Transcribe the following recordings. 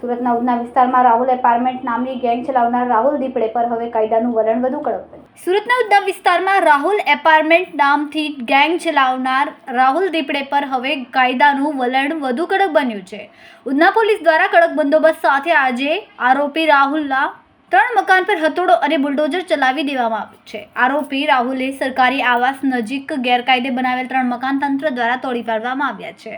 સુરતના ઉધના વિસ્તારમાં રાહુલ એપાર્ટમેન્ટ નામની ગેંગ ચલાવનાર રાહુલ દીપડે પર હવે કાયદાનું વલણ વધુ કડક સુરતના ઉધના વિસ્તારમાં રાહુલ એપાર્ટમેન્ટ નામથી ગેંગ ચલાવનાર રાહુલ દીપડે પર હવે કાયદાનું વલણ વધુ કડક બન્યું છે. ઉધના પોલીસ દ્વારા કડક બંદોબસ્ત સાથે આજે આરોપી રાહુલના ત્રણ મકાન પર હથોડો અને બુલડોઝર ચલાવી દેવામાં આવ્યું છે. આરોપી રાહુલે સરકારી આવાસ નજીક ગેરકાયદે બનાવેલ ત્રણ મકાન તંત્ર દ્વારા તોડી પાડવામાં આવ્યા છે.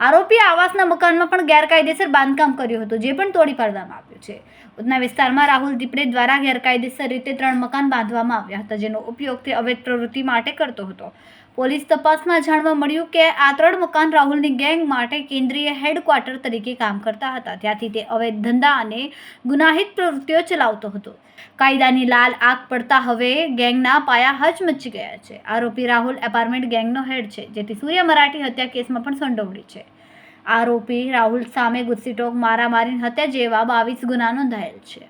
આરોપીએ આવાસના મકાનમાં પણ ગેરકાયદેસર બાંધકામ કર્યું હતું, જે પણ તોડી પાડવામાં આવ્યું. છે. ઉધના વિસ્તારમાં રાહુલ દીપડે દ્વારા ગેરકાયદેસર રીતે ત્રણ મકાન બાંધવામાં આવ્યા હતા, જેનો ઉપયોગ તે અવૈધ પ્રવૃત્તિ માટે કરતો હતો. પોલીસ તપાસમાં જાણવા મળ્યું કે આ ત્રણ મકાન રાહુલની ગેંગ માટે કેન્દ્રીય હેડક્વાર્ટર તરીકે કામ કરતા હતા. ત્યાંથી તે અવૈધ ધંધા અને ગુનાહિત પ્રવૃત્તિઓ ચલાવતો હતો. કાયદાની લાલ આગ પડતા હવે ગેંગના પાયા હચમચી ગયા છે. આરોપી રાહુલ એપાર્ટમેન્ટ ગેંગનો હેડ છે, જેથી સૂર્ય મરાઠી હત્યા કેસમાં પણ સંડોવણી છે. આરોપી રાહુલ સામે ગુસ્સીટોક મારામારી હત્યા જેવા બાવીસ ગુના નોંધાયેલ છે.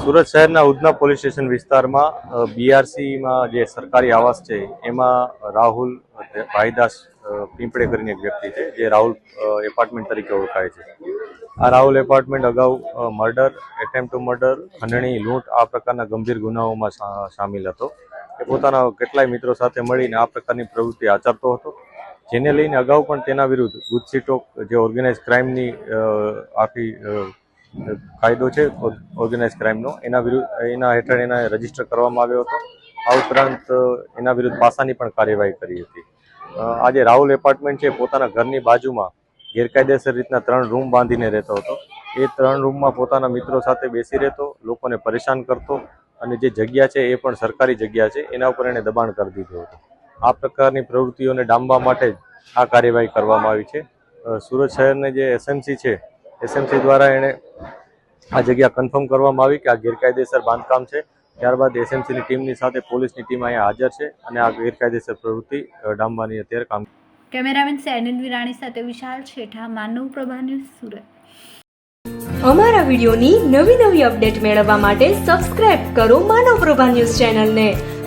સુરત શહેરના ઉધના પોલીસ સ્ટેશન વિસ્તારમાં બીઆરસીમાં જે સરકારી આવાસ છે, એમાં રાહુલ ભાઈદાસ પીંપડે કરીને એક વ્યક્તિ છે, જે રાહુલ એપાર્ટમેન્ટ તરીકે ઓળખાય છે. આ રાહુલ એપાર્ટમેન્ટ અગાઉ મર્ડર એટેમ્પ ટુ મર્ડર, ખંડણી, લૂંટ આ પ્રકારના ગંભીર ગુનાઓમાં સામેલ હતો. એ પોતાના કેટલાય મિત્રો સાથે મળીને આ પ્રકારની પ્રવૃત્તિ આચરતો હતો. જેને લઈને અગાઉ પણ તેના વિરુદ્ધ ગુજસીટોક જે ઓર્ગેનાઇઝ ક્રાઇમની આખી કાયદો છે ઓર્ગેનાઇઝ ક્રાઇમનો એના વિરુદ્ધ, એના હેઠળ એના રજિસ્ટર કરવામાં આવ્યો હતો. આ ઉપરાંત એના વિરુદ્ધ પાસાની પણ કાર્યવાહી કરી હતી. આજે રાહુલ એપાર્ટમેન્ટ છે, પોતાના ઘરની બાજુમાં ગેરકાયદેસર રીતના ત્રણ રૂમ બાંધીને રહેતો હતો. એ ત્રણ રૂમમાં પોતાના મિત્રો સાથે બેસી રહેતો, લોકોને પરેશાન કરતો અને જે જગ્યા છે એ પણ સરકારી જગ્યા છે, એના ઉપર એણે દબાણ કરી દીધું હતું. આ પ્રકારની પ્રવૃત્તિઓને ડામવા માટે જ આ કાર્યવાહી કરવામાં આવી છે. સુરત શહેરને જે એસએમસી છે એસએમસી દ્વારા એણે આ જગ્યા કન્ફર્મ કરવામાં આવી કે આ ગેરકાયદેસર બાંધકામ છે. ત્યારબાદ એસએમસીની ટીમની સાથે પોલીસની ટીમ અહીંયા હાજર છે અને આ ગેરકાયદેસર પ્રવૃત્તિ ડામવાની અત્યારે કામ કેમેરામેન સેનિલ વિરાણી સાથે વિશાલ છેઠા માનવ પ્રભા ન્યૂઝ સુરત. અમારા વિડિયોની નવી નવી અપડેટ મેળવવા માટે સબસ્ક્રાઇબ કરો માનવ પ્રભા ન્યૂઝ ચેનલને.